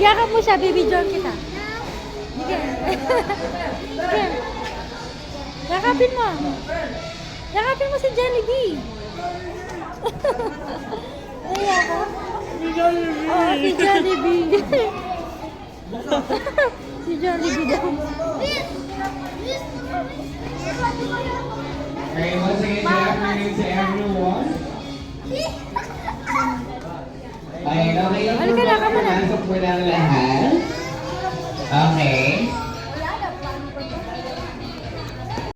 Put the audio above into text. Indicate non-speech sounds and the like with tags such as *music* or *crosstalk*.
Yakap mo siya, bibidyon kita. Sige. Sige. Yakapin mo. Yakapin mo si Jollibee. *laughs* Ko. Oo, si Jollibee. si Jollibee daw. Okay, once again, good afternoon to everyone. Okay, okay lang Halika na, kama na. Pasok po ng lahat. Okay.